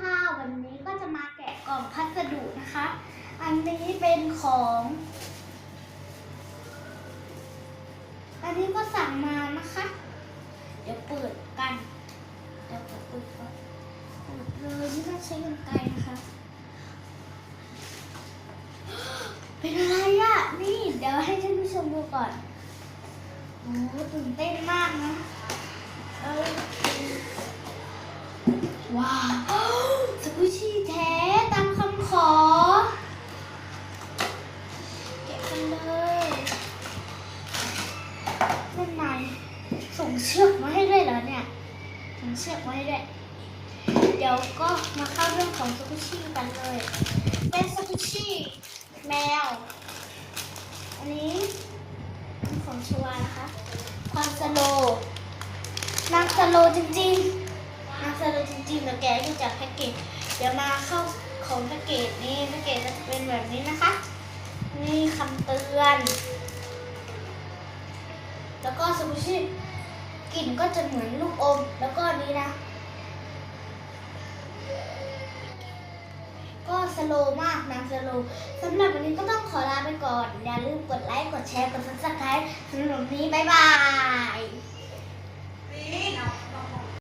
ค่ะวันนี้ก็จะมาแกะกล่องพัสดุนะคะ อันนี้เป็นของ อันนี้ก็สั่งมานะคะ เดี๋ยวเปิดกัน เดี๋ยวเปิดเปิดก่อนเปิดเลยไม่ต้องใช้กรรไกรนะคะ เป็นอะไรอะ่ะนี่เดี๋ยวให้ท่านผู้ชมดูก่อนโอ้ตื่นเต้นมากนะ เออ นั่นไงส่งเชือกมาให้ด้วยเหรอเนี่ย ส่งเชือกมาให้ด้วย เดี๋ยวก็มาเข้าเรื่องของสกุชี่กันเลย เป็นสกุชี่แมว อันนี้ของชัวร์นะคะ ความสโลนางสโลจริงๆนางสโลจริงๆแล้วแกดูจากแพ็กเกจ เดี๋ยวมาเข้าของแพ็กเกจนี้แพ็กเกจจะเป็นแบบนี้นะคะ นี่คำเตือน แล้วก็สมูชิกลิ่นก็จะเหมือนลูกอม แล้วก็นี้นะ ก็สโลมากนางสโลสำหรับวันนี้ก็ต้องขอลาไปก่อน อย่าลืมกดไลค์ กดแชร์ กดซับสไครต์สำหรับวันนี้ บ๊ายบาย